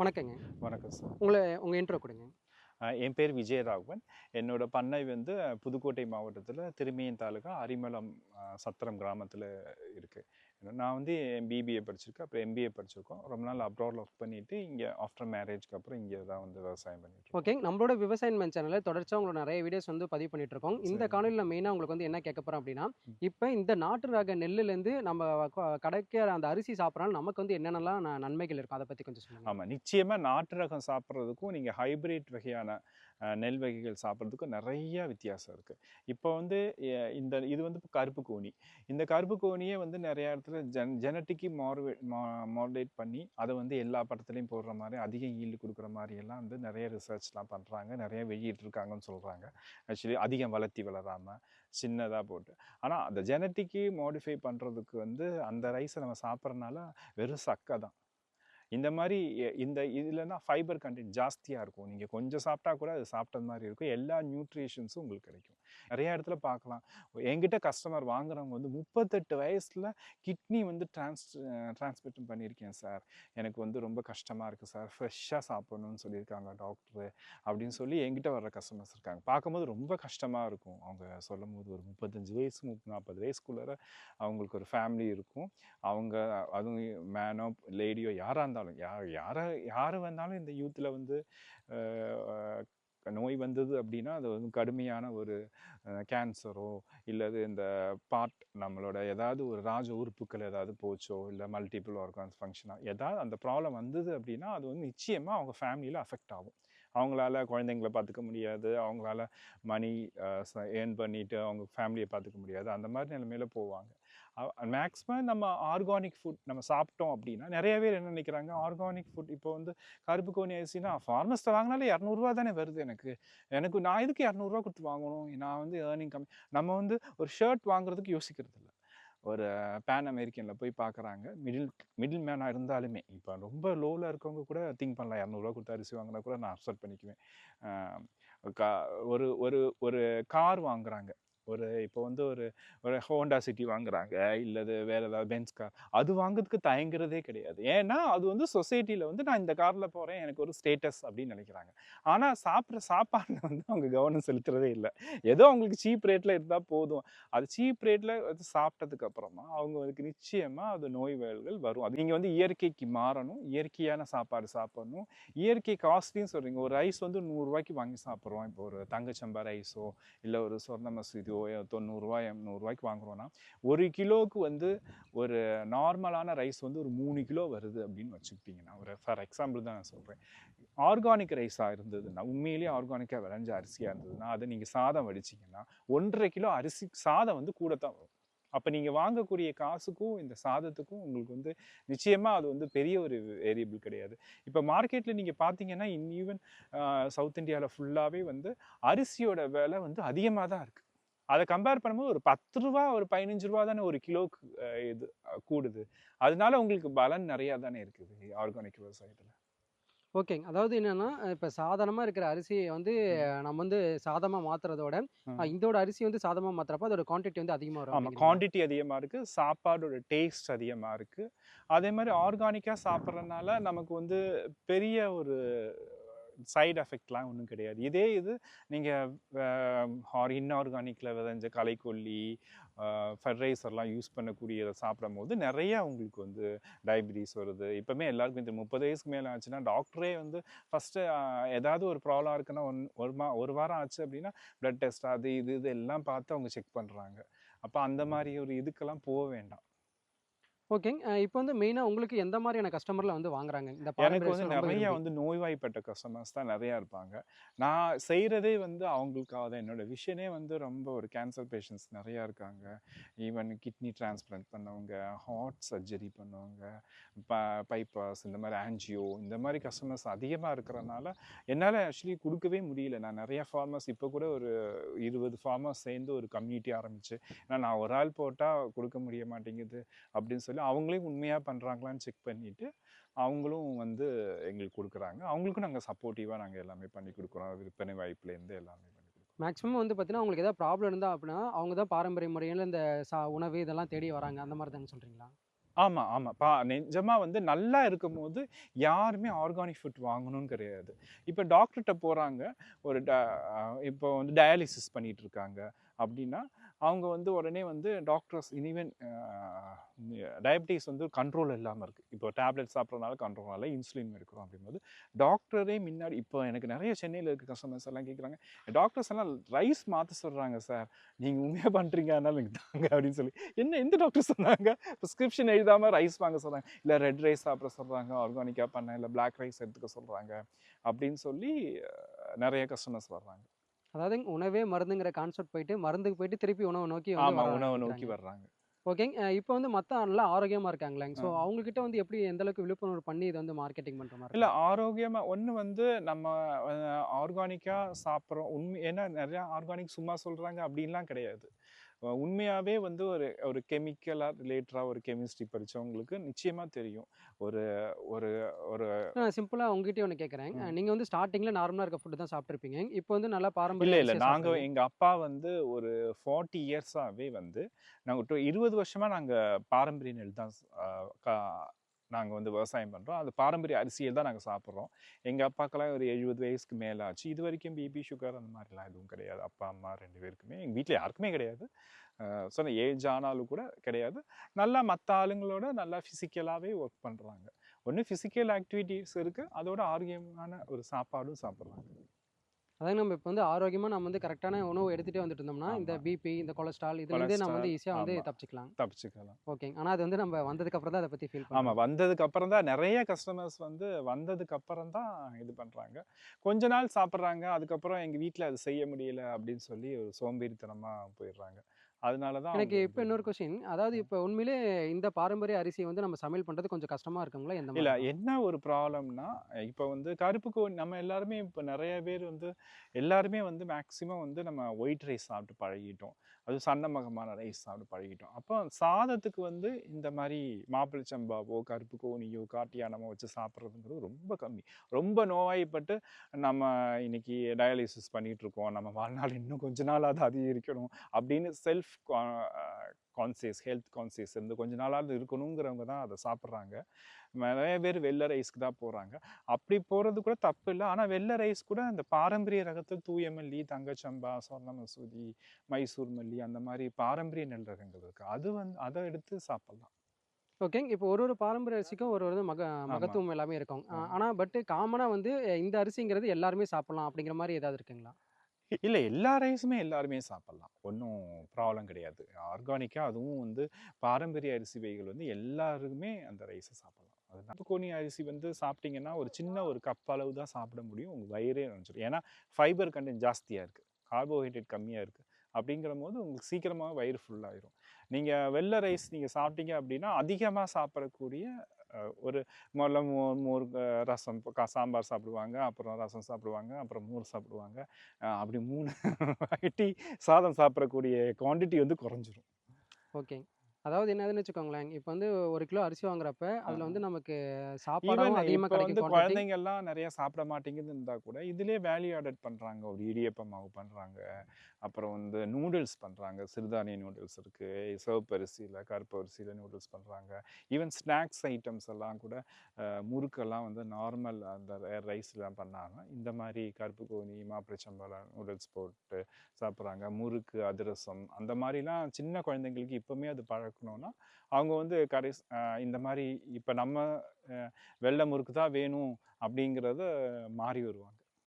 வணக்கங்க. வணக்கம் சார். உங்களை உங்கள் இன்ட்ரோ கொடுங்க. என் பேர் விஜயராகவன். என்னோட பண்ணை வந்து புதுக்கோட்டை மாவட்டத்தில் திருமியன் தாலுகா அரிமளம் அஹ், சத்திரம் கிராமத்தில் இருக்குது நான் வந்து பிபிஏ படிச்சிருக்கேன் அப்புறம் எம்பிஏ படிச்சிருக்கோம் ரொம்ப நாள் அப்ராடில் ஒர்க் பண்ணிட்டு இங்கே ஆஃப்டர் மேரேஜ்க்கு அப்புறம் இங்கே தான் வந்து விவசாயம் பண்ணிட்டு. ஓகே நம்மளோட விவசாயம் மேன் சேனலில் தொடர்ச்சியாக உங்களோட நிறைய வீடியோஸ் வந்து பதிவு பண்ணிட்டு இருக்கோம் இந்த. காணொலியில் மெயினாக உங்களுக்கு வந்து என்ன கேட்க போகிறோம் அப்படின்னா. இப்போ இந்த நாட்டு ரக நெல்லுலேருந்து நம்ம கிடைக்கிற அந்த அரிசி சாப்பிட்றனால நமக்கு வந்து என்னென்னலாம் நன்மைகள் இருக்கும் அதை பற்றி கொஞ்சம் சொல்லுங்கள் ஆமாம் நிச்சயமாக நாட்டு ரகம் சாப்பிட்றதுக்கும் நீங்கள் ஹைபிரிட் வகையான நெல் வகைகள் சாப்பிட்றதுக்கும் நிறைய வித்தியாசம் இருக்குது இப்போ வந்து இந்த இது வந்து கருப்பு கோணி. இந்த கருப்பு கோணியை வந்து நிறைய இடத்துல ஜென் ஜெனட்டிக்கு மார்வே மாடலேட் பண்ணி அதை வந்து எல்லா படத்துலையும் போடுற மாதிரி அதிக ஈல்டு கொடுக்குற மாதிரியெல்லாம் வந்து நிறைய ரிசர்ச்லாம் பண்ணுறாங்க நிறைய வெளியிட்டிருக்காங்கன்னு சொல்கிறாங்க ஆக்சுவலி அதிகம் வளர்த்தி வளராமல் சின்னதாக போட்டு. ஆனால் அந்த ஜெனட்டிக்கு மாடிஃபை பண்ணுறதுக்கு வந்து அந்த ரைஸை நம்ம சாப்பிட்றதுனால வெறும் சக்கை தான். இந்த மாதிரி இந்த இதுலனா ஃபைபர் கண்டென்ட் ஜாஸ்தியாக இருக்கும். நீங்கள் கொஞ்சம் சாப்பிட்டா கூட அது சாப்பிட்ட மாதிரி இருக்கும். எல்லா நியூட்ரிஷன்ஸும் உங்களுக்கு கிடைக்கும். நிறைய இடத்துல பார்க்கலாம். என்கிட்ட கஸ்டமர் வாங்குறவங்க வந்து முப்பத்தெட்டு வயசில் கிட்னி வந்து டிரான்ஸ் டிரான்ஸ்மிட்டும் பண்ணியிருக்கேன் சார். எனக்கு வந்து ரொம்ப கஷ்டமாக இருக்குது சார். ஃப்ரெஷ்ஷாக சாப்பிடணும்னு சொல்லியிருக்காங்க டாக்டரு அப்படின்னு சொல்லி என்கிட்ட வர்ற கஸ்டமர்ஸ் இருக்காங்க. பார்க்கும்போது ரொம்ப கஷ்டமாக இருக்கும். அவங்க சொல்லும் போது ஒரு முப்பத்தஞ்சு வயசு நாற்பது வயசுக்குள்ளார அவங்களுக்கு ஒரு ஃபேமிலி இருக்கும். அவங்க அதுவும் மேனோ லேடியோ யாராக இருந்தாலும் யார் யாரை யார் வந்தாலும் இந்த யூத்தில் வந்து நோய் வந்தது அப்படின்னா அது வந்து கடுமையான ஒரு கேன்சரோ இல்லது இந்த பார்ட் நம்மளோட ஏதாவது ஒரு ராஜ உறுப்புகள் ஏதாவது போச்சோ இல்லை மல்டிபிள் ஆர்கான்ஸ் ஃபங்க்ஷனாக ஏதாவது அந்த ப்ராப்ளம் வந்தது அப்படின்னா அது வந்து நிச்சயமாக அவங்க ஃபேமிலியில் அஃபெக்ட் ஆகும். அவங்களால குழந்தைங்கள பார்த்துக்க முடியாது அவங்களால மணி ஏர்ன் பண்ணிவிட்டு அவங்க ஃபேமிலியை பார்த்துக்க முடியாது அந்த மாதிரி நிலைமையில் போவாங்க. மேக்ஸிமம் நம்ம ஆர்கானிக் ஃபுட் நம்ம சாப்பிட்டோம் அப்படின்னா நிறைய பேர் என்ன நினைக்கிறாங்க? ஆர்கானிக் ஃபுட் இப்போ வந்து கருப்பு கோணி அரிசினா ஃபார்மஸ்ட்டை வாங்கினாலே இரநூறுவா தானே வருது எனக்கு. எனக்கு நான் இதுக்கு இரநூறுவா கொடுத்து வாங்கணும்? நான் வந்து ஏர்னிங் கம்மி நம்ம வந்து ஒரு ஷர்ட் வாங்குறதுக்கு யோசிக்கிறது இல்லை ஒரு பேன் அமெரிக்கனில் போய் பார்க்குறாங்க மிடில் மிடில் மேனாக இருந்தாலுமே இப்போ ரொம்ப லோவில் இருக்கவங்க கூட திங்க் பண்ணலாம். இரநூறுவா கொடுத்து அரிசி வாங்கினா கூட நான் அப்சர்ட் பண்ணிக்குவேன். ஒரு ஒரு ஒரு கார் வாங்குறாங்க. ஒரு இப்போ வந்து ஒரு ஒரு ஹோண்டா சிட்டி வாங்குறாங்க. இல்லது வேற ஏதாவது பென்ஸ் கார் அது வாங்குறதுக்கு தயங்குறதே கிடையாது. ஏன்னா அது வந்து சொசைட்டியில் வந்து நான் இந்த காரில் போகிறேன் எனக்கு ஒரு ஸ்டேட்டஸ் அப்படின்னு நினைக்கிறாங்க. ஆனால் சாப்பிட்ற சாப்பாடில் வந்து அவங்க கவனம் செலுத்துறதே இல்லை. ஏதோ அவங்களுக்கு சீப் ரேட்டில் இருந்தால் போதும். அது சீப் ரேட்டில் சாப்பிட்டதுக்கு அப்புறமா அவங்களுக்கு நிச்சயமாக அது நோய் வேல்கள் வரும். அது நீங்கள் வந்து இயற்கைக்கு மாறணும். இயற்கையான சாப்பாடு சாப்பிடணும். இயற்கை காஸ்ட்லின்னு சொல்கிறீங்க ஒரு ரைஸ் வந்து நூறுரூவாய்க்கு வாங்கி சாப்பிட்றோம். இப்போ ஒரு தங்கச்சம்பா ரைஸோ இல்லை ஒரு சொர்ண மசூதியோ தொண்ணூறுரூவா நூறுரூவாய்க்கு வாங்குகிறோன்னா ஒரு கிலோவுக்கு வந்து ஒரு நார்மலான ரைஸ் வந்து ஒரு மூணு கிலோ வருது அப்படின்னு வச்சுக்கிட்டிங்கன்னா ஒரு ஃபார் எக்ஸாம்பிள் தான் நான் சொல்கிறேன் ஆர்கானிக் ரைஸாக இருந்ததுன்னா உண்மையிலேயே ஆர்கானிக்காக விளைஞ்ச அரிசியாக இருந்ததுன்னா அதை நீங்கள் சாதம் வடிச்சிங்கன்னா ஒன்றரை கிலோ அரிசி சாதம் வந்து கூட தான் வரும். அப்போ நீங்கள் வாங்கக்கூடிய காசுக்கும் இந்த சாதத்துக்கும் உங்களுக்கு வந்து நிச்சயமாக அது வந்து பெரிய ஒரு வேரியபிள் கிடையாது. இப்போ மார்க்கெட்டில் நீங்கள் பார்த்தீங்கன்னா இன் ஈவன் சவுத் இந்தியாவில் ஃபுல்லாகவே வந்து அரிசியோட விலை வந்து அதிகமாக தான் இருக்குது அதை கம்பேர் பண்ணும்போது ஒரு பத்து ரூபா ஒரு பதினஞ்சு ரூபா தானே ஒரு கிலோக்கு இது கூடுது. அதனால உங்களுக்கு பலன் நிறையா தானே இருக்குது ஆர்கானிக் விவசாயத்தில்? ஓகேங்க. அதாவது என்னன்னா இப்போ சாதாரணமாக இருக்கிற அரிசியை வந்து நம்ம வந்து சாதமாக மாற்றுறதோட. இதோட அரிசி வந்து சாதமாக மாற்றுறப்ப அதோட குவான்டிட்டி வந்து அதிகமாக வரும் ஆமாம்? குவாண்டிட்டி அதிகமாக இருக்குது சாப்பாடோட டேஸ்ட் அதிகமாக இருக்குது அதே மாதிரி ஆர்கானிக்காக சாப்பிட்றதுனால நமக்கு வந்து பெரிய ஒரு சைடு எஃபெக்ட்லாம் ஒன்றும் கிடையாது. இதே இது நீங்கள் இன்ஆர்கானிக்கில் விதைஞ்ச களைக்கொல்லி ஃபெர்ரைசர்லாம் யூஸ் பண்ணக்கூடியதை சாப்பிடும் போது நிறைய உங்களுக்கு வந்து டயபிட்டிஸ் வருது. இப்போமே எல்லாருக்கும் இந்த முப்பது வயசுக்கு மேலே ஆச்சுன்னா டாக்டரே வந்து ஃபஸ்ட்டு ஏதாவது ஒரு ப்ராப்ளம் இருக்குன்னா ஒன் ஒரு மா ஒரு வாரம் ஆச்சு அப்படின்னா ப்ளட் டெஸ்ட் அது இது இது எல்லாம் பார்த்து அவங்க செக் பண்ணுறாங்க அப்போ அந்த மாதிரி ஒரு இதுக்கெல்லாம் போக வேண்டாம். ஓகேங்க. இப்போ வந்து மெயினாக உங்களுக்கு எந்த மாதிரியான கஸ்டமர்ல வந்து வாங்குறாங்க? இந்த எனக்கு வந்து நிறைய? வந்து நோய்வாய்ப்பட்ட கஸ்டமர்ஸ் தான் நிறையா இருப்பாங்க. நான் செய்கிறதே வந்து அவங்களுக்காக தான். என்னோட விஷனே வந்து ரொம்ப ஒரு கேன்சர் பேஷண்ட்ஸ் நிறையா இருக்காங்க. ஈவன் கிட்னி டிரான்ஸ்பிளான்ட் பண்ணவங்க ஹார்ட் சர்ஜரி பண்ணவங்க ப பைபாஸ் இந்த மாதிரி ஆன்ஜியோ இந்த மாதிரி கஸ்டமர்ஸ் அதிகமாக இருக்கிறனால என்னால் ஆக்சுவலி கொடுக்கவே முடியல. நான் நிறைய ஃபார்மர்ஸ் இப்போ கூட ஒரு இருபது ஃபார்மர்ஸ் சேர்ந்து ஒரு கம்யூனிட்டி ஆரம்பிச்சு ஏன்னா நான் ஒரு ஆள் போட்டால் கொடுக்க முடிய மாட்டேங்குது அப்படின்னு சொல்லி அவங்களே உண்மையாக பண்ணுறாங்களான்னு செக் பண்ணிவிட்டு அவங்களும் வந்து எங்களுக்கு கொடுக்குறாங்க. அவங்களுக்கும் நாங்கள் சப்போர்ட்டிவாக நாங்கள் எல்லாமே பண்ணி கொடுக்குறோம். விற்பனை வாய்ப்புலேருந்து எல்லாமே பண்ணி கொடுக்குறோம். மேக்ஸிமம் வந்து பார்த்தீங்கன்னா உங்களுக்கு ஏதாவது ப்ராப்ளம் இருந்தால் அப்படின்னா அவங்க தான் பாரம்பரிய முறையில் இந்த சா உணவு இதெல்லாம் தேடி வராங்க. அந்த மாதிரி தானே சொல்கிறீங்களா ஆமா ஆமா. பா நிஜமா வந்து நல்லா இருக்கும்போது யாருமே ஆர்கானிக் ஃபுட் வாங்கணும்னு கிடையாது. இப்போ டாக்டர்கிட்ட போறாங்க. ஒரு ட- இப்போ வந்து டயாலிசிஸ் பண்ணிட்டு இருக்காங்க. அப்படின்னா அவங்க வந்து உடனே வந்து டாக்டர்ஸ் இனிவென் டயபிட்டிஸ் வந்து கண்ட்ரோல் இல்லாமல் இருக்குது இப்போ டேப்லெட் சாப்பிட்றதுனால கண்ட்ரோல் இன்சுலின் எடுக்கிறோம் அப்படிங்கும்போது டாக்டரே முன்னாடி இப்போ எனக்கு நிறைய சென்னையில் இருக்க கஸ்டமர்ஸ் எல்லாம் கேட்குறாங்க டாக்டர்ஸ் எல்லாம் ரைஸ் மாற்ற சொல்கிறாங்க சார். நீங்கள் உண்மையாக பண்ணுறீங்க அதனால் எனக்கு தாங்க அப்படின்னு சொல்லி. என்ன எந்த டாக்டர் சொன்னாங்க? ப்ரிஸ்கிரிப்ஷன் எழுதாமல் ரைஸ் வாங்க சொல்கிறாங்க இல்லை ரெட் ரைஸ் சாப்பிட சொல்கிறாங்க ஆர்கானிக்காக பண்ண இல்லை பிளாக் ரைஸ் எடுத்துக்க சொல்கிறாங்க அப்படின்னு சொல்லி நிறைய கஸ்டமர்ஸ் வர்றாங்க. அதாவது உணவே மருந்துங்கிற கான்செப்ட் போயிட்டு மருந்துக்கு போயிட்டு திருப்பி உணவை நோக்கி உணவை. நோக்கி வர்றாங்க ஓகேங்க இப்போ வந்து மற்ற நல்லா ஆரோக்கியமா இருக்காங்களேங்க ஸோ ஆ. அவங்க கிட்ட வந்து எப்படி எந்த அளவுக்கு விழிப்புணர்வு பண்ணி இதை வந்து மார்க்கெட்டிங் பண்ற மாதிரி இல்லை ஆரோக்கியமாக ஒன்று வந்து நம்ம ஆர்கானிக்காக சாப்பிட்றோம் உண்மை ஏன்னா நிறையா ஆர்கானிக் சும்மா சொல்கிறாங்க அப்படின்லாம் கிடையாது அஹ் உண்மையாவே வந்து ஒரு ஒரு கெமிக்கலாக ரிலேட்டடாக ஒரு கெமிஸ்ட்ரி படிச்சவங்களுக்கு நிச்சயமா தெரியும் ஒரு ஒரு ஒரு சிம்பிளாக உங்ககிட்ட ஒன்று கேட்குறேன். நீங்கள் வந்து ஸ்டார்டிங்கில் நார்மலாக இருக்க ஃபுட்டு தான் சாப்பிட்ருப்பீங்க இப்போ வந்து நல்லா பாரம்பரிய இல்லை இல்லை நாங்கள். எங்கள் அப்பா வந்து ஒரு ஃபார்ட்டி இயர்ஸாகவே வந்து நாங்கள் இருபது வருஷமாக நாங்கள் பாரம்பரிய நெல் தான் நாங்கள் வந்து விவசாயம் பண்ணுறோம் அது பாரம்பரிய அரிசியை தான் நாங்கள் சாப்பிட்றோம். எங்கள் அப்பாக்கெல்லாம் ஒரு எழுபது வயசுக்கு மேலே ஆச்சு இது வரைக்கும் பிபி சுகர் அந்த மாதிரிலாம் எதுவும் கிடையாது. அப்பா அம்மா ரெண்டு பேருக்குமே எங்கள் வீட்டில் யாருக்குமே கிடையாது. சொன்ன ஏஜ் ஆனாலும் கூட கிடையாது. நல்லா மற்ற ஆளுங்களோட நல்லா ஃபிசிக்கலாகவே ஒர்க் பண்ணுறாங்க ஒன்று ஃபிசிக்கல் ஆக்டிவிட்டீஸ் இருக்குது அதோட ஆரோக்கியமான ஒரு சாப்பாடும் சாப்பிட்றாங்க. அதாவது நம்ம இப்போ வந்து ஆரோக்கியமாக நம்ம வந்து கரெக்டான உணவு எடுத்துகிட்டே வந்துட்டு இருந்தோம்னா இந்த. பிபி இந்த கொலஸ்ட்ரால் இதுலேருந்தே நம்ம வந்து ஈஸியாக வந்து. தப்பிச்சுக்கலாம். தப்பிச்சுக்கலாம். ஓகேங்க ஆனால் அது வந்து நம்ம வந்ததுக்கு அப்புறம் தான் அதை பற்றி ஃபீல் ஆமா பண்ணுவோம் வந்ததுக்கு அப்புறம் தான் நிறைய கஸ்டமர்ஸ் வந்து வந்ததுக்கு அப்புறம் தான் இது பண்றாங்க. கொஞ்ச நாள் சாப்பிட்றாங்க அதுக்கப்புறம் எங்க வீட்ல அது செய்ய முடியல அப்படின்னு சொல்லி ஒரு சோம்பேறித்தனமா போயிடுறாங்க. அதனால தான் எனக்கு இப்போ இன்னொரு கொஸ்டின் அதாவது இப்போ உண்மையிலே இந்த பாரம்பரிய அரிசியை வந்து நம்ம சமையல் பண்ணுறது கொஞ்சம் கஷ்டமாக இருக்குங்களா? எந்த இல்ல என்ன ஒரு ப்ராப்ளம்னா இப்போ வந்து கருப்பு கோழி நம்ம எல்லாருமே இப்போ நிறைய பேர் வந்து எல்லாருமே வந்து மேக்ஸிமம் வந்து நம்ம ஒயிட் ரைஸ் சாப்பிட்டு பழகிட்டோம். அது சன்னமகமான ரைஸ் சாப்பிட்டு பழகிட்டோம். அப்போ சாதத்துக்கு வந்து இந்த மாதிரி மாப்பிள்ளை சம்பாவோ கருப்பு கோணியோ காட்டியானமோ வச்சு சாப்பிட்றதுங்கிறது ரொம்ப கம்மி. ரொம்ப நோய்வாய்ப்பட்டு நம்ம இன்னைக்கு டயாலிசிஸ் பண்ணிட்டு இருக்கோம். நம்ம வாழ்நாள் இன்னும் கொஞ்ச நாள் அது அதிகரிக்கணும் அப்படின்னு செல்ஃப் கான்சியஸ் ஹெல்த் கான்சியஸ் இருந்து கொஞ்ச நாளாவது இருக்கணுங்கிறவங்க தான் அதை சாப்பிட்றாங்க. நிறைய பேர் வெள்ளை ரைஸ்க்கு தான் போகிறாங்க அப்படி போகிறது கூட தப்பு இல்லை. ஆனால் வெள்ளை ரைஸ் கூட அந்த பாரம்பரிய ரகத்தில் தூய மல்லி தங்கச்சம்பா சொர்ண மசூதி மைசூர் மல்லி அந்த மாதிரி பாரம்பரிய நெல் ரகங்கள் இருக்குது அது வந்து அதை எடுத்து சாப்பிட்லாம். ஓகேங்க இப்போ ஒரு ஒரு பாரம்பரிய அரிசிக்கும் ஒரு ஒரு மக மகத்துவம் எல்லாமே இருக்கும். ஆனால் பட்டு காமனாக வந்து இந்த அரிசிங்கிறது எல்லாருமே சாப்பிடலாம் அப்படிங்கிற மாதிரி ஏதாவது இருக்குங்களா? இல்லை எல்லா ரைஸுமே எல்லாருமே சாப்பிட்லாம். ஒன்றும் ப்ராப்ளம் கிடையாது. ஆர்கானிக்காக அதுவும் வந்து பாரம்பரிய அரிசி வகைகள் வந்து எல்லாருக்குமே அந்த ரைஸை சாப்பிட்லாம். அது நாட்டுக்கோணி அரிசி வந்து சாப்பிட்டிங்கன்னா ஒரு சின்ன ஒரு கப் அளவு தான் சாப்பிட முடியும். உங்கள் வயிறே நினச்சிடும் ஏன்னா ஃபைபர் கண்டென்ட் ஜாஸ்தியாக இருக்குது கார்போஹைட்ரேட் கம்மியாக இருக்குது அப்படிங்கிற போது உங்களுக்கு சீக்கிரமாக வயிறு ஃபுல்லாகிடும் நீங்கள் வெள்ளை ரைஸ் நீங்கள் சாப்பிட்டீங்க அப்படின்னா அதிகமாக சாப்பிடக்கூடிய ஒரு முதல்ல மோர் மோர் ரசம் சாம்பார் சாப்பிடுவாங்க அப்புறம் ரசம் சாப்பிடுவாங்க அப்புறம் மோர் சாப்பிடுவாங்க. அப்படி மூணு வெரைட்டி சாதம் சாப்பிடக்கூடிய குவான்டிட்டி வந்து குறைஞ்சிரும். ஓகேங்க. அதாவது என்னதுன்னு வச்சுக்கோங்களேன் இப்போ வந்து ஒரு கிலோ அரிசி வாங்குறப்ப அதில் வந்து நமக்கு ஈவன் சாப்பாடும் அதிகமாக கிடைக்கும். குழந்தைங்க எல்லாம் நிறைய சாப்பிட மாட்டேங்குது இருந்தா கூட இதுலயே வேல்யூ ஆடட் பண்றாங்க. ஒரு இடியப்ப மாவு பண்றாங்க. அப்புறம் வந்து நூடுல்ஸ் பண்றாங்க. சிறுதானிய நூடுல்ஸ் இருக்கு. கருப்பு அரிசியில நூடுல்ஸ் பண்றாங்க. ஈவன் ஸ்நாக்ஸ் ஐட்டம்ஸ் எல்லாம் கூட முறுக்கெல்லாம் வந்து நார்மல் அந்த ரைஸ்லாம் பண்ணாம இந்த மாதிரி கருப்பு கோணி மாப்பிளச்சம்பழம் நூடுல்ஸ் போட்டு சாப்பிட்றாங்க. முறுக்கு அதிரசம் அந்த மாதிரிலாம் சின்ன குழந்தைங்களுக்கு இப்போவுமே அது பழக்கணும்னா அவங்க வந்து கரை இந்த மாதிரி இப்போ நம்ம அஹ், வெள்ளை முறுக்கு தான் வேணும் அப்படிங்கிறத மாறி வருவாங்க.